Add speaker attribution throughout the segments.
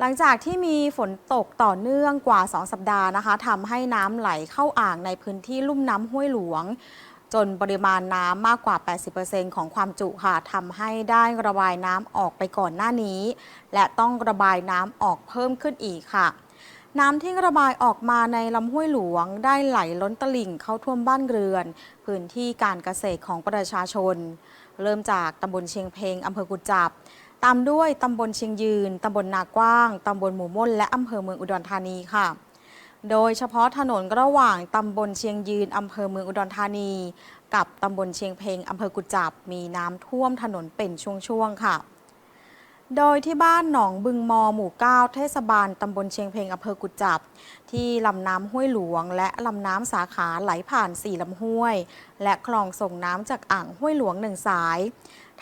Speaker 1: หลังจากที่มีฝนตกต่อเนื่องกว่า 2 สัปดาห์นะคะทำให้น้ำไหลเข้าอ่างในพื้นที่ลุ่มน้ำห้วยหลวง จนปริมาณน้ำมากกว่า 80%ของความจุค่ะทำให้ได้ระบายน้ำออกไปก่อนหน้านี้ และต้องระบายน้ำออกเพิ่มขึ้นอีกค่ะ น้ำที่ระบายออกมาในลำห้วยหลวง ได้ไหลล้นตลิ่งเข้าท่วมบ้านเรือน พื้นที่การเกษตรของประชาชน เริ่มจากตำบลเชียงเพงอำเภอกุจจับ ตามด้วยตำบลเชียงยืน ตำบลนากว้าง ตำบลหมู่ม่น และอำเภอเมืองอุดรธานีค่ะ โดยเฉพาะถนนระหว่างตำบลเชียงยืนอำเภอเมืองอุดรธานี กับตำบลเชียงเพงอำเภอกุจจับมีน้ำท่วมถนนเป็นช่วงๆค่ะ โดยที่บ้านหนองบึงมอหมู่ 9 เทศบาลตำบลเชียงเพงอำเภอกุจจับ ที่ลำน้ำห้วยหลวง และลำน้ำสาขาไหลผ่าน4ลำห้วย และคลองส่งน้ำจากอ่างห้วยหลวงหนึ่งสาย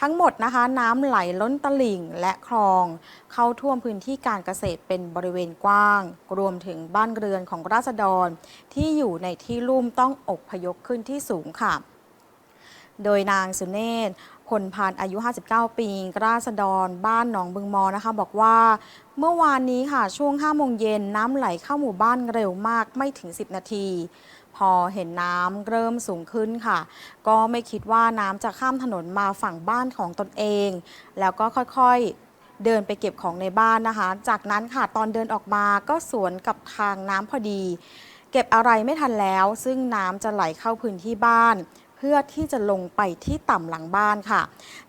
Speaker 1: ทั้งหมดนะคะน้ำไหลล้นตลิ่งและคลอง เข้าท่วมพื้นที่การเกษตรเป็นบริเวณกว้าง รวมถึงบ้านเรือนของราษฎร ที่อยู่ในที่ลุ่มต้องอบพยพขึ้นที่สูงค่ะโดยนางสุเนศ ลพานอายุ 59 ปีราษฎร บ้านหนองบึงมอนะคะ บอกว่าเมื่อวานนี้ค่ะช่วง 5 โมงเย็นน้ำไหลเข้าหมู่บ้านเร็วมากไม่ถึง 10 นาที พอเห็นน้ำเริ่มสูงขึ้นค่ะ ก็ไม่คิดว่าน้ำจะข้ามถนนมาฝั่งบ้านของตนเอง แล้วก็ค่อยๆเดินไปเก็บของในบ้านนะคะ จากนั้นค่ะตอนเดินออกมาก็สวนกับทางน้ำพอดี เก็บอะไรไม่ทันแล้ว ซึ่งน้ำจะไหลเข้าพื้นที่บ้าน พื่อที่จะลงไปที่ต่ำหลังบ้านค่ะ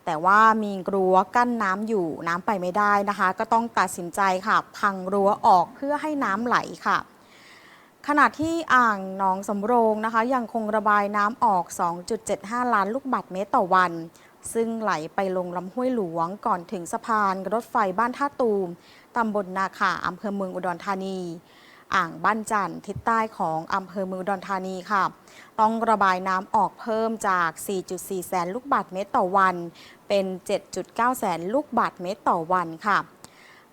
Speaker 1: แต่ว่ามีรั้วกั้นน้ำอยู่น้ำไปไม่ได้นะคะ ก็ต้องตัดสินใจค่ะ พังรั้วออกเพื่อให้น้ำไหลค่ะขณะที่อ่างหนองสำโรงนะคะ ยังคงระบายน้ำออก 2.75 ล้านลูกบาศก์เมตรต่อวัน ซึ่งไหลไปลงลำห้วยหลวงก่อนถึงสะพานรถไฟบ้านท่าตูมตำบลนาขาอำเภอเมืองอุดรธานี อ่างบ้านจันทร์ทิศใต้ของอำเภอเมืองดอุดรธานีค่ะ ต้องระบายน้ำออกเพิ่มจาก 4.4 แสนลูกบาศก์เมตรต่อวัน เป็น 7.9 แสนลูกบาศก์เมตรต่อวันค่ะ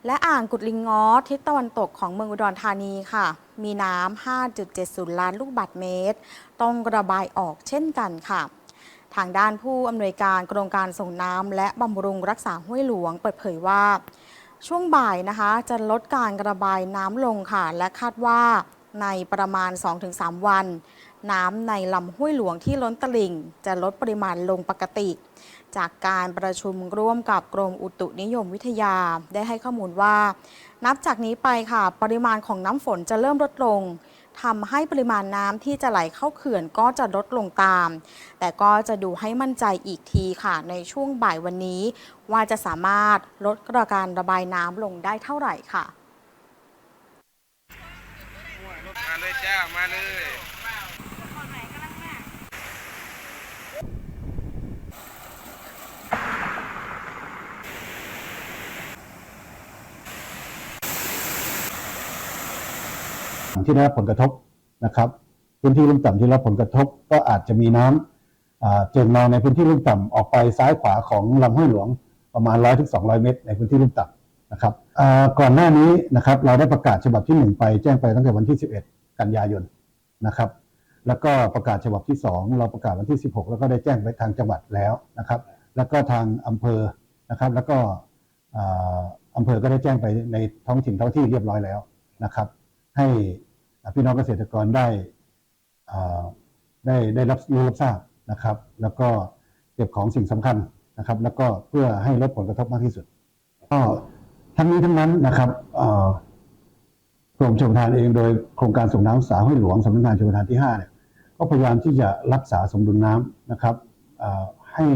Speaker 1: และอ่างกุดลิงง้อทิศตะวันตกของเมืองอุดรธานีค่ะ มีน้ำ 5.70 ล้านลูกบาศก์เมตร ต้องระบายออกเช่นกันค่ะทางด้านผู้อำนวยการโครงการส่งน้ำและบำรุงรักษาห้วยหลวงเปิดเผยว่า ช่วงบ่ายนะคะจะลดการระบายน้ำลงค่ะ และคาดว่าในประมาณ 2-3 วัน น้ำในลำห้วยหลวงที่ล้นตลิ่ง จะลดปริมาณลงปกติ จากการประชุมร่วมกับกรมอุตุนิยมวิทยาได้ให้ข้อมูลว่า นับจากนี้ไปค่ะ ปริมาณของน้ำฝนจะเริ่มลดลง ทำให้ปริมาณน้ำที่จะไหลเข้าเขื่อนก็จะลดลงตาม แต่ก็จะดูให้มั่นใจอีกทีค่ะ ในช่วงบ่ายวันนี้ ว่าจะสามารถลดการระบายน้ำลงได้เท่าไหร่ค่ะ
Speaker 2: มาเลยจ้า มาเลย
Speaker 3: ที่ได้รับผลกระทบนะครับ พื้นที่ลุ่มต่ำที่รับผลกระทบก็อาจจะมีน้ำอ่าเจิ่งนองในพื้นที่ลุ่มต่ำออกไปซ้ายขวาของลำห้วยหลวงประมาณ100ถึง200เมตร ในพื้นที่ลุ่มต่ำนะครับก่อนหน้านี้นะครับเราได้ประกาศฉบับที่ 1 ไปแจ้งไปตั้งแต่วันที่ 11 กันยายนนะครับแล้วก็ประกาศฉบับที่ 2 เราประกาศวันที่ 16 แล้วก็ได้แจ้งไปทางจังหวัดแล้วนะครับ แล้วก็ทางอำเภอนะครับ แล้วก็อ่าอำเภอก็ได้แจ้งไปในท้องถิ่นท้องที่เรียบร้อยแล้วนะครับ ให้พี่น้องเกษตรกรได้ได้ได้รับรู้รับทราบนะครับ แล้วก็เก็บของสิ่งสำคัญนะครับ แล้วก็เพื่อให้ลดผลกระทบมากที่สุดก็ทั้งนี้ทั้งนั้นนะครับกรมชลประทานเองโดยโครงการส่งน้ำสาห้วยหลวงสำนักงานชลประทานที่5เนี่ยก็พยายามที่จะรักษาสมดุลน้ำนะครับให้